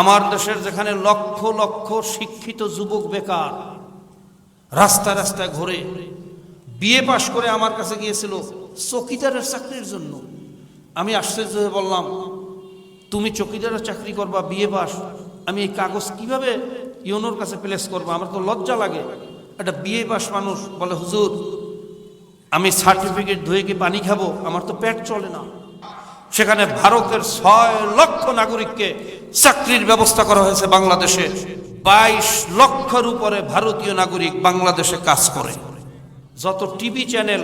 আমার দেশের যেখানে লক্ষ লক্ষ শিক্ষিত যুবক বেকার, রাস্তায় রাস্তায় ঘুরে বিয়ে পাশ করে আমার কাছে গিয়েছিল চকিদারের চাকরির জন্য। আমি আশ্চর্য হয়ে বললাম, তুমি চকিদারের চাকরি করবা বিয়ে পাস আমি এই কাগজ কীভাবে ইউনোর কাছে প্লেস করব? আমার তো লজ্জা লাগে। একটা বিয়ে পাস মানুষ বলে, হুজুর, আমি সার্টিফিকেট ধুয়ে কি পানি খাব? আমার তো পেট চলে না। সেখানে ভারতের ছয় লক্ষ নাগরিককে চাকরির ব্যবস্থা করা হয়েছে বাংলাদেশে। বাইশ লক্ষর উপরে ভারতীয় নাগরিক বাংলাদেশে কাজ করে। যত টিভি চ্যানেল,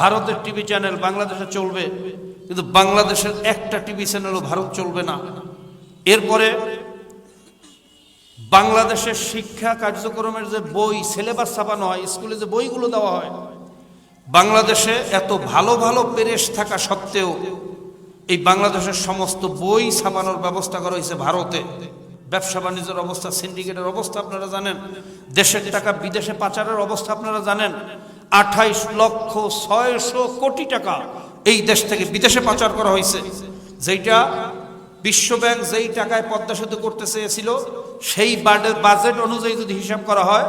ভারতের টিভি চ্যানেল বাংলাদেশে চলবে, কিন্তু বাংলাদেশের একটা টিভি চ্যানেলও ভারত চলবে না। এরপরে বাংলাদেশের শিক্ষা কার্যক্রমের যে বই, সিলেবাস ছাপানো হয়, স্কুলে যে বইগুলো দেওয়া হয়, বাংলাদেশে এত ভালো ভালো পেরেশ থাকা সত্ত্বেও এই বাংলাদেশের সমস্ত বই ছাপানোর ব্যবস্থা করা হয়েছে ভারতে। ব্যবসা বাণিজ্যের অবস্থা, সিন্ডিকেটের অবস্থা আপনারা জানেন। দেশের টাকা বিদেশে পাচারের অবস্থা আপনারা জানেন। আঠাইশ লক্ষ ছয়শো কোটি টাকা এই দেশ থেকে বিদেশে পাচার করা হয়েছে। যেটা বিশ্বব্যাংক যেই টাকায় পদ্মা সেতু করতে চেয়েছিল, সেই বাজে- বাজেট অনুযায়ী যদি হিসাব করা হয়,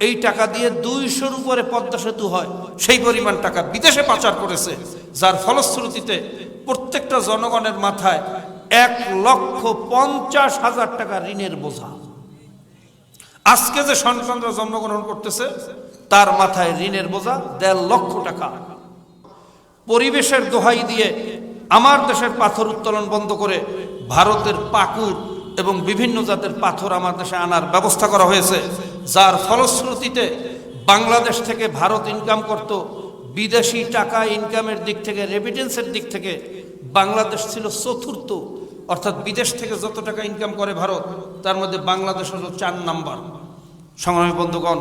এই টাকা দিয়ে দুইশোর উপরে পদ্মা সেতু হয়। সেই পরিমাণ টাকা বিদেশে পাচার করেছে, যার ফলশ্রুতিতে প্রত্যেকটা জনগণের মাথায় এক লক্ষ পঞ্চাশ হাজার টাকা ঋণের বোঝা। আজকে যে সন্তানরা জন্মগ্রহণ করতেছে, তার মাথায় ঋণের বোঝা দেড় লক্ষ টাকা। পরিবেশের দোহাই দিয়ে আমার দেশের পাথর উত্তোলন বন্ধ করে ভারতের পাকুর এবং বিভিন্ন জাতের পাথর আমার দেশে আনার ব্যবস্থা করা হয়েছে। যার ফলশ্রুতিতে বাংলাদেশ থেকে ভারত ইনকাম করত বিদেশি টাকা ইনকামের দিক থেকে রেমিটেন্সের দিক থেকে বাংলাদেশ ছিল চতুর্থ। অর্থাৎ বিদেশ থেকে যত টাকা ইনকাম করে ভারত, তার মধ্যে বাংলাদেশ হলো চার নাম্বার। সংগ্রামী বন্ধুগণ,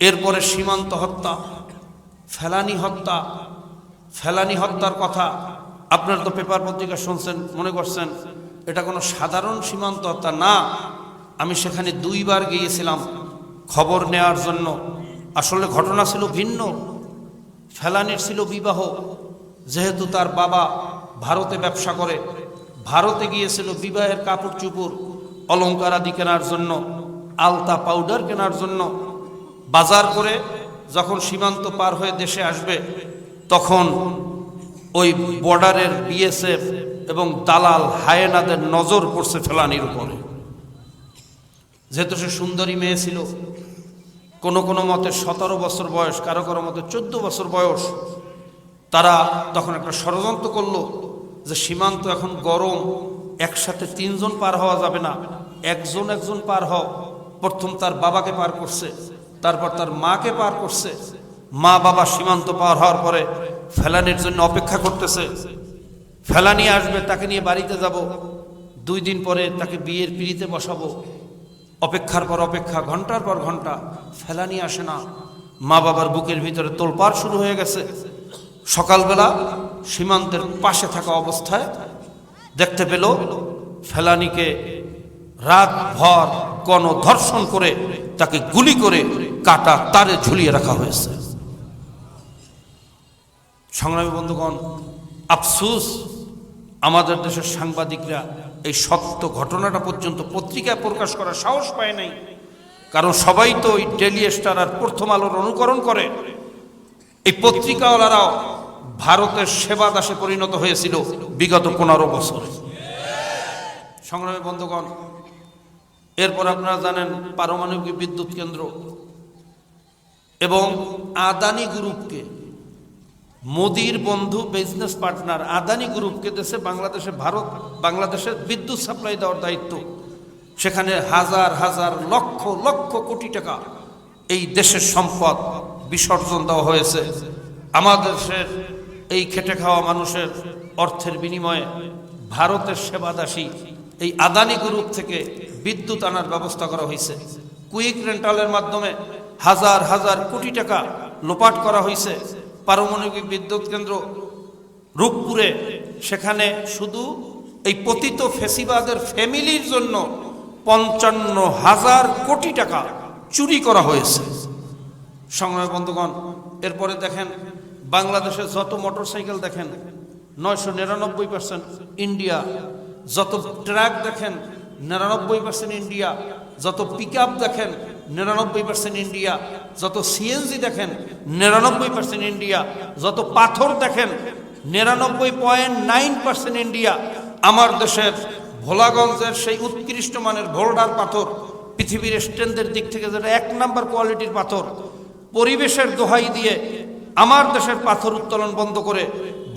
এরপরে সীমান্ত হত্যা, ফেলানি হত্যা, ফেলানি হত্যার কথা আপনার তো পেপার পত্রিকা শুনছেন, মনে করছেন, এটা কোনো সাধারণ সীমান্ত হত্যা না। আমি সেখানে দুইবার গিয়েছিলাম খবর নেওয়ার জন্য। আসলে ঘটনা ছিল ভিন্ন। ফেলানির ছিল বিবাহ। যেহেতু তার বাবা ভারতে ব্যবসা করে, ভারতে গিয়েছিল বিবাহের কাপড় চুপুর অলঙ্কার আদি কেনার জন্য, আলতা পাউডার কেনার জন্য। বাজার করে যখন সীমান্ত পার হয়ে দেশে আসবে, তখন ওই বর্ডারের বিএসএফ এবং দালাল হায়েনাদের নজর পড়ছে ফেলানির উপরে। যেহেতু সে সুন্দরী মেয়ে ছিল কোনো কোনো মতে সতেরো বছর বয়স, কারও কারও মতে চোদ্দ বছর বয়স, তারা তখন একটা ষড়যন্ত্র করল যে সীমান্ত এখন গরম, একসাথে তিনজন পার হওয়া যাবে না, একজন একজন পার হও। প্রথম তার বাবাকে পার করছে, তারপর তার মাকে পার করছে। মা বাবা সীমান্ত পার হওয়ার পরে ফেলানির জন্য অপেক্ষা করতেছে। ফেলানি আসবে, তাকে নিয়ে বাড়িতে যাব। দুই দিন পরে তাকে বিয়ের পিড়িতে বসাবো। অপেক্ষার পর অপেক্ষা, ঘণ্টার পর ঘণ্টা, ফেলানি আসে না। মা বাবার বুকের ভিতরে তোলপাড় শুরু হয়ে গেছে। সকালবেলা সীমান্তের পাশে থাকা অবস্থায় দেখতে পেল ফেলানিকে রাত ভর গণধর্ষণ করে তাকে গুলি করে কাটা তারে ঝুলিয়ে রাখা হয়েছে। সংগ্রামী বন্ধুগণ, আফসুস, আমাদের দেশের সাংবাদিকরা এই সত্য ঘটনাটা পর্যন্ত পত্রিকায় প্রকাশ করার সাহস পায় নাই। কারণ সবাই তো ওই ডেলি স্টার আর প্রথম আলোর অনুকরণ করে। এই পত্রিকাওয়ালারাও ভারতের সেবা দাসে পরিণত হয়েছিল বিগত পনেরো বছর। সংগ্রামী বন্ধুগণ, এরপর আপনারা জানেন পারমাণবিক বিদ্যুৎ কেন্দ্র এবং আদানি গ্রুপকে মোদির বন্ধু বিজনেস পার্টনার আদানি গ্রুপকে দেশে বাংলাদেশে ভারত বাংলাদেশের বিদ্যুৎ সাপ্লাই দেওয়ার দায়িত্ব। সেখানে হাজার হাজার, লক্ষ লক্ষ কোটি টাকা এই দেশের সম্পদ বিসর্জন দেওয়া হয়েছে। আমাদের এই খেটে খাওয়া মানুষের অর্থের বিনিময়ে ভারতের সেবাদাসী এই আদানি গ্রুপ থেকে বিদ্যুৎ আনার ব্যবস্থা করা হয়েছে। কুইক রেন্টালের মাধ্যমে হাজার হাজার কোটি টাকা লোপাট করা হয়েছে। পারমাণবিক বিদ্যুৎ কেন্দ্র রূপপুরে, সেখানে শুধু এই পতিত ফেসিবাদের ফ্যামিলির জন্য পঞ্চান্ন হাজার কোটি টাকা চুরি করা হয়েছে। সংগ্রামী বন্ধুগণ, এরপরে দেখেন বাংলাদেশের যত মোটরসাইকেল দেখেন, নয়শো নিরানব্বই পার্সেন্ট ইন্ডিয়া, যত ট্রাক দেখেন, নিরানব্বই পার্সেন্ট ইন্ডিয়া, যত পিক দেখেন নিরানব্বই পার্সেন্ট ইন্ডিয়া। যত সিএনজি দেখেন, নিরানব্বই পার্সেন্ট ইন্ডিয়া। যত পাথর দেখেন, নিরানব্বই পয়েন্ট নাইন পার্সেন্ট ইন্ডিয়া। আমার দেশের ভোলাগঞ্জের সেই উৎকৃষ্ট মানের ভোল্ডার পাথর, পৃথিবীর স্ট্রেন্থের দিক থেকে যেটা এক নাম্বার কোয়ালিটির পাথর, পরিবেশের দোহাই দিয়ে আমার দেশের পাথর উত্তোলন বন্ধ করে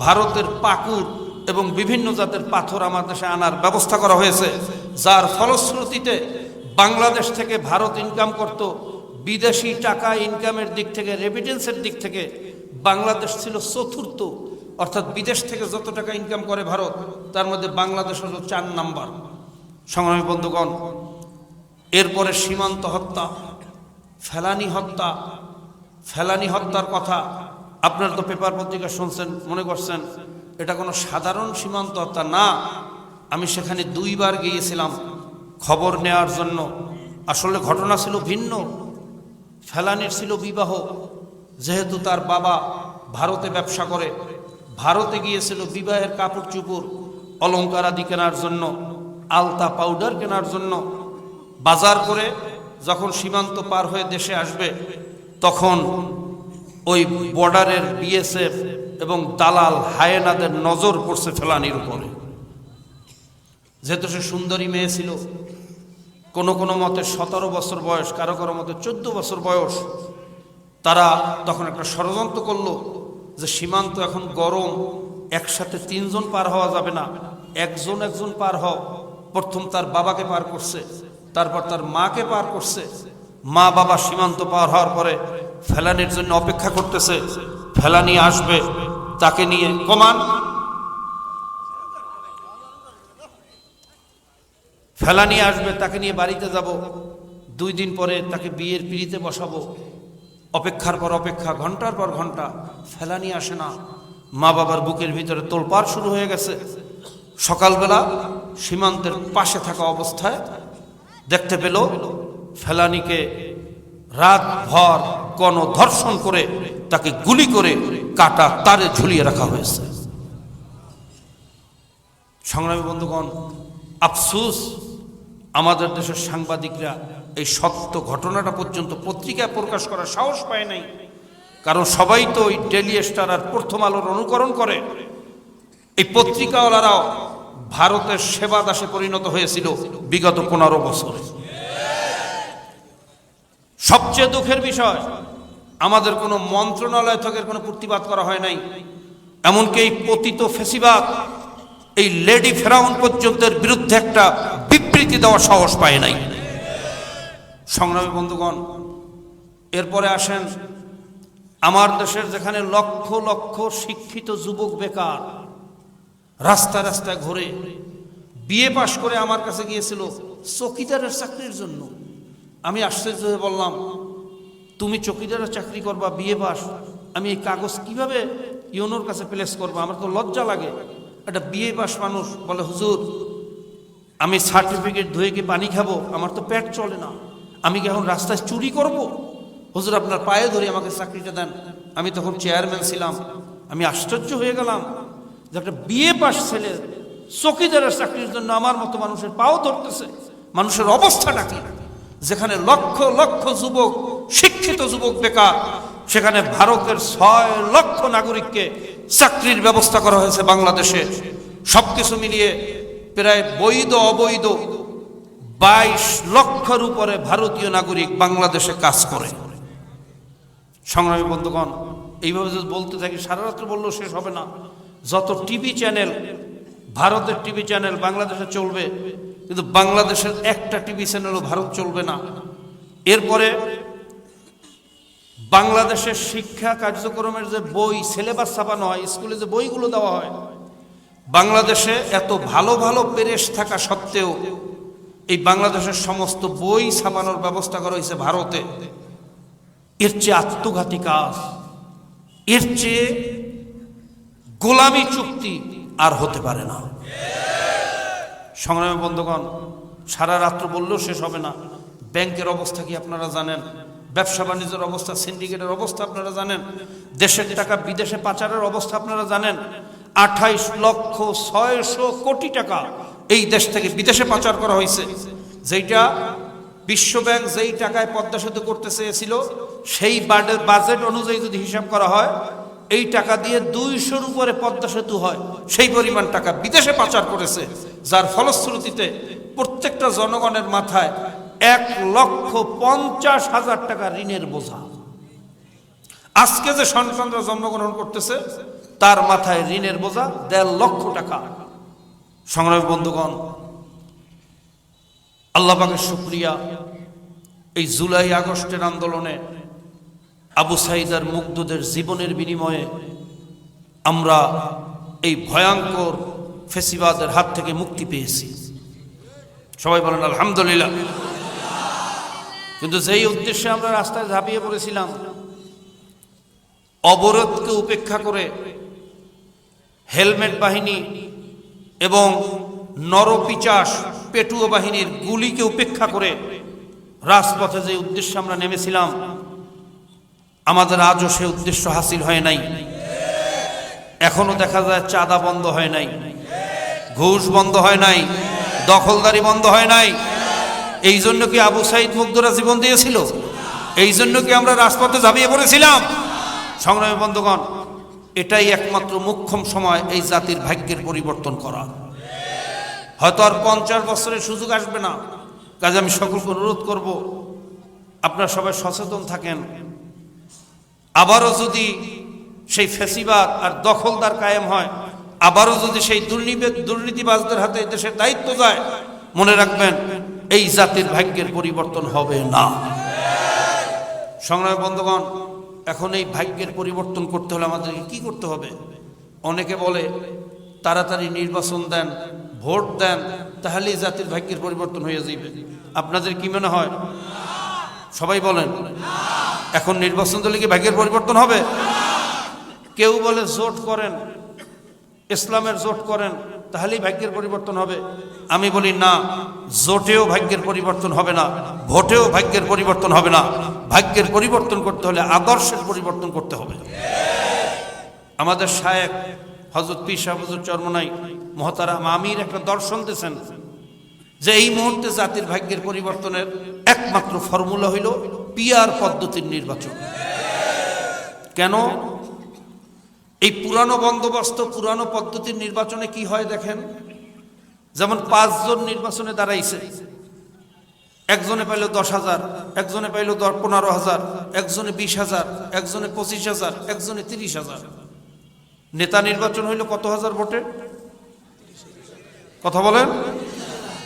ভারতের পাকুর এবং বিভিন্ন জাতের পাথর আমার দেশে আনার ব্যবস্থা করা হয়েছে। যার ফলশ্রুতিতে বাংলাদেশ থেকে ভারত ইনকাম করত, বিদেশি টাকা ইনকামের দিক থেকে রেমিটেন্সের দিক থেকে বাংলাদেশ ছিল চতুর্থ। অর্থাৎ বিদেশ থেকে যত টাকা ইনকাম করে ভারত, তার মধ্যে বাংলাদেশ হল চার নাম্বার। সংগ্রামী বন্ধুগণ, এরপরে সীমান্ত হত্যা, ফেলানি হত্যা, ফেলানি হত্যার কথা আপনার তো পেপার পত্রিকা শুনছেন, মনে করছেন, এটা কোনো সাধারণ সীমান্ত হত্যা না। আমি সেখানে দুইবার গিয়েছিলাম। খবর নেওয়ার জন্য। আসলে ঘটনা ছিল ভিন্ন। ফেলানির ছিল বিবাহ। যেহেতু তার বাবা ভারতে ব্যবসা করে, ভারতে গিয়েছিল বিবাহের কাপড় চুপুর অলঙ্কার আদি কেনার জন্য, আলতা পাউডার কেনার জন্য। বাজার করে যখন সীমান্ত পার হয়ে দেশে আসবে, তখন ওই বর্ডারের বিএসএফ এবং দালাল হায়েনাদের নজর পড়ছে ফেলানির উপরে। যেহেতু সে সুন্দরী মেয়ে ছিল কোনো কোনো মতে সতেরো বছর বয়স, কারও কারও মতে চোদ্দ বছর বয়স, তারা তখন একটা ষড়যন্ত্র করল যে সীমান্ত এখন গরম, একসাথে তিনজন পার হওয়া যাবে না, একজন একজন পার হও। প্রথম তার বাবাকে পার করছে, তারপর তার মাকে পার করছে। মা বাবা সীমান্ত পার হওয়ার পরে ফেলানির জন্য অপেক্ষা করতেছে, ফেলানি আসবে, তাকে নিয়ে কমান ফেলানি আসবে, তাকে নিয়ে বাড়িতে যাব। দুই দিন পরে তাকে বিয়ের পিড়িতে বসাবো। অপেক্ষার পর অপেক্ষা, ঘণ্টার পর ঘণ্টা, ফেলানি আসে না। মা বাবার বুকের ভিতরে তোলপাড় শুরু হয়ে গেছে। সকালবেলা সীমান্তের পাশে থাকা অবস্থায় দেখতে পেল ফেলানিকে রাত ভর কোন গণধর্ষণ করে তাকে গুলি করে কাটা তারে ঝুলিয়ে রাখা হয়েছে। সংগ্রামী বন্ধুগণ, আফসুস আমাদের দেশের সাংবাদিকরা এই সত্য ঘটনাটা পর্যন্ত পত্রিকায় প্রকাশ করার সাহস পায় নাই। কারণ সবাই তো ওই ডেলি স্টার আর প্রথম আলোর অনুকরণ করে। এই পত্রিকাওয়ালারাও ভারতের সেবা দাসে পরিণত হয়েছিল বিগত পনেরো বছর। সবচেয়ে দুঃখের বিষয়, আমাদের কোনো মন্ত্রণালয় থেকে কোনো প্রতিবাদ করা হয় নাই। এমনকি এই পতিত ফেসিবাদ এই লেডি ফেরাউন পর্যন্তের বিরুদ্ধে একটা বিবৃতি দেওয়ার সাহস পায় নাই। সংগ্রামী বন্ধুগণ, এরপরে আসেন আমার দেশের যেখানে লক্ষ লক্ষ শিক্ষিত যুবক বেকার রাস্তা রাস্তায় ঘুরে বিয়ে পাশ করে আমার কাছে গিয়েছিল চকিদারের চাকরির জন্য। আমি আশ্চর্য হয়ে বললাম, তুমি চকিদারের চাকরি করবা বিয়ে পাস আমি এই কাগজ কীভাবে ইউনোর কাছে প্লেস করব? আমার তো লজ্জা লাগে। একটা বিয়ে পাস মানুষ বলে, হুজুর, আমি সার্টিফিকেট ধুয়ে গিয়ে পানি খাব? আমার তো পেট চলে না। আমি কি এখন রাস্তায় চুরি করব? হুজুর, আপনার পায়ে ধরে আমাকে চাকরিটা দেন। আমি তখন চেয়ারম্যান ছিলাম। আমি আশ্চর্য হয়ে গেলাম যে একটা বিয়ে পাস ছেলে চকিদারের চাকরির জন্য আমার মতো মানুষের পাও ধরতেছে। মানুষের অবস্থাটা কি? যেখানে লক্ষ লক্ষ যুবক, শিক্ষিত যুবক বেকার, সেখানে ভারতের ছয় লক্ষ নাগরিককে চাকরির ব্যবস্থা করা হয়েছে বাংলাদেশে। সব কিছু মিলিয়ে প্রায় বৈধ অবৈধ বাইশ লক্ষের উপরে ভারতীয় নাগরিক বাংলাদেশে কাজ করে। সংগ্রামী বন্ধুগণ, এইভাবে যদি বলতে থাকি, সারা রাত্র বললেও শেষ হবে না। যত টিভি চ্যানেল, ভারতের টিভি চ্যানেল বাংলাদেশে চলবে, কিন্তু বাংলাদেশের একটা টিভি চ্যানেলও ভারত চলবে না। এরপরে বাংলাদেশের শিক্ষা কার্যক্রমের যে বই, সিলেবাস ছাপানো হয়, স্কুলে যে বইগুলো দেওয়া হয়, বাংলাদেশে এত ভালো ভালো পেরেশ থাকা সত্ত্বেও এই বাংলাদেশের সমস্ত বই ছাপানোর ব্যবস্থা করা হয়েছে ভারতে। এর চেয়ে আত্মঘাতী কাজ, এর চেয়ে গোলামি চুক্তি আর হতে পারে না। সংগ্রামী বন্ধুগণ, সারা রাত্র বললেও শেষ হবে না। ব্যাংকের অবস্থা কি আপনারা জানেন? ব্যবসা বাণিজ্যের অবস্থা, সিন্ডিকেটের অবস্থা আপনারা জানেন, দেশের টাকা বিদেশে পাচারের অবস্থা আপনারা জানেন, আঠাইশ লক্ষ ছয়শো কোটি টাকা এই দেশ থেকে বিদেশে পাচার করা হয়েছে। যেটা বিশ্বব্যাংক যেই টাকায় পদ্মা সেতু করতে চেয়েছিল, সেই বাজেট অনুযায়ী যদি হিসাব করা হয়, এই টাকা দিয়ে দুইশোর উপরে পদ্মা সেতু হয়। সেই পরিমাণ টাকা বিদেশে পাচার করেছে, যার ফলশ্রুতিতে প্রত্যেকটা জনগণের মাথায় এক লক্ষ পঞ্চাশ হাজার টাকা ঋণের বোঝা। আজকে যে সন্তানরা জন্মগ্রহণ করতেছে, তার মাথায় ঋণের বোঝা দেড় লক্ষ টাকা। সংগ্রামী বন্ধুগণ, আল্লাহ পাকের শুক্রিয়া। এই জুলাই আগস্টের আন্দোলনে আবু সাইদার মুগ্ধদের জীবনের বিনিময়ে আমরা এই ভয়ঙ্কর ফেসিবাদের হাত থেকে মুক্তি পেয়েছি। সবাই বলেন, আলহামদুলিল্লাহ। কিন্তু যেই উদ্দেশ্যে আমরা রাস্তায় ঝাঁপিয়ে পড়েছিলাম, অবরোধকে উপেক্ষা করে হেলমেট বাহিনী এবং নরপিচাস পেটুয়া বাহিনীর গুলিকে উপেক্ষা করে রাজপথে যে উদ্দেশ্যে আমরা নেমেছিলাম, আমাদের আজও সে উদ্দেশ্য হাসিল হয় নাই। এখনও দেখা যায় চাঁদা বন্ধ হয় নাই, ঘুষ বন্ধ হয় নাই, দখলদারি বন্ধ হয় নাই। এই জন্য কি আবু সাইদ মুগ্ধরা জীবন দিয়েছিল? এই জন্য কি আমরা রাজপথে ঝাঁপিয়ে পড়েছিলাম? সংগ্রামী বন্ধুগণ, এটাই একমাত্র মুখ্যম সময় এই জাতির ভাগ্যের পরিবর্তন করা। হয়তো আর পঞ্চাশ বছরের সুযোগ আসবে না। কাজে আমি সকলকে অনুরোধ করব, আপনারা সবাই সচেতন থাকেন। আবারও যদি সেই ফেসিবাদ আর দখলদার কায়েম হয়, আবারও যদি সেই দুর্নীতি দুর্নীতিবাজদের হাতে দেশের দায়িত্ব যায়, মনে রাখবেন এই জাতির ভাগ্যের পরিবর্তন হবে না। সংগ্রামী বন্ধুগণ, এখন এই ভাগ্যের পরিবর্তন করতে হলে আমাদেরকে কি করতে হবে? অনেকে বলে, তাড়াতাড়ি নির্বাচন দেন, ভোট দেন, তাহলেই জাতির ভাগ্যের পরিবর্তন হয়ে যাবে আপনাদের কি মনে হয়? সবাই বলেন, এখন নির্বাচন দিলে কি ভাগ্যের পরিবর্তন হবে? কেউ বলে, জোট করেন, ইসলামের জোট করেন তাহলেই ভাগ্যের পরিবর্তন হবে। আমি বলি, না, জোটেও ভাগ্যের পরিবর্তন হবে না, ভোটেও ভাগ্যের পরিবর্তন হবে না। ভাগ্যের পরিবর্তন করতে হলে আদর্শের পরিবর্তন করতে হবে। আমাদের শায়েক হজরত পীর শাহবুজুর চর্মনাই মহতারাম আমির একটা দর্শন দিয়েছেন যে এই মুহূর্তে জাতির ভাগ্যের পরিবর্তনের একমাত্র ফর্মুলা হইল পিয়ার পদ্ধতির নির্বাচন। কেন? এই পুরানো বন্দোবস্ত, পুরানো পদ্ধতির নির্বাচনে কি হয় দেখেন? যেমন পাঁচজন নির্বাচনে দাঁড়াইছে। একজনে পাইল দশ হাজার, একজনে পাইল পনেরো হাজার, একজনে বিশ হাজার, একজনে পঁচিশ হাজার, একজনে তিরিশ হাজার। নেতা নির্বাচন হইল কত হাজার ভোটে? কথা বলেন।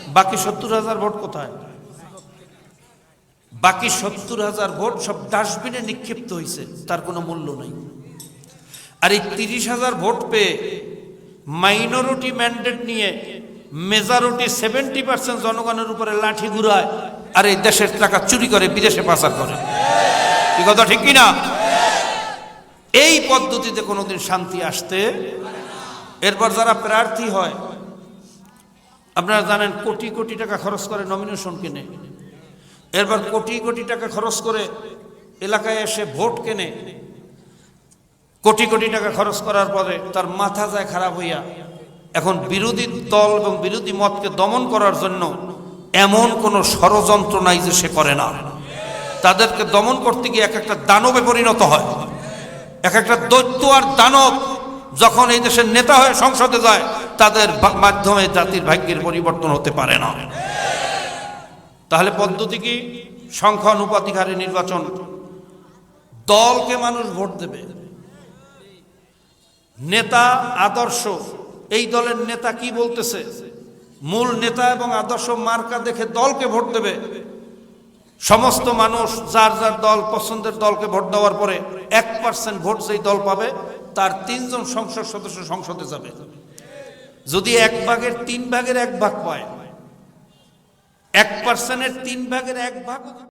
বাকি সত্তর হাজার ভোট কোথায়? বাকি সত্তর হাজার ভোট সব ডাস্টবিনে নিক্ষিপ্ত হয়েছে তার কোনো মূল্য নেই। আর এই তিরিশ হাজার ভোট পেয়ে মাইনরিটি ম্যান্ডেট নিয়ে মেজরিটি সেভেন্টি পার্সেন্ট জনগণের উপরে লাঠি ঘুরায় আর এই দেশের টাকা চুরি করে বিদেশে পাচার করে। কি কথা ঠিক কিনা? এই পদ্ধতিতে কোনোদিন শান্তি আসতে এরপর যারা প্রার্থী হয়, আপনারা জানেন কোটি কোটি টাকা খরচ করে নমিনেশন কিনে। এরপর কোটি কোটি টাকা খরচ করে এলাকায় এসে ভোট কেনে। কোটি কোটি টাকা খরচ করার পরে তার মাথা যায় খারাপ হইয়া। এখন বিরোধী দল এবং বিরোধী মতকে দমন করার জন্য এমন কোনো ষড়যন্ত্র নাই যে সে করে না। তাদেরকে দমন করতে গিয়ে এক একটা দানবে পরিণত হয়। এক একটা দৈত্য আর দানব যখন এই দেশের নেতা হয়ে সংসদে যায়, তাদের মাধ্যমে জাতির ভাগ্যের পরিবর্তন হতে পারে না। তাহলে পদ্ধতি কি? সংখ্যানুপাতিক হারে নির্বাচন। দলকে মানুষ ভোট দেবে। নেতা, আদর্শ, এই দলের নেতা কি বলতেছে? মূল নেতা এবং আদর্শ মার্কা দেখে দলকে ভোট দেবে। সমস্ত মানুষ যার যার দল পছন্দের দলকে ভোট দেওয়ার পরে এক পার্সেন্ট ভোট যেই দল পাবে, তার তিনজন সংসদ সদস্য সংসদে যাবে। যদি এক ভাগের তিন ভাগের এক ভাগ পায়, এক পার্সেন্টের তিন ভাগের এক ভাগ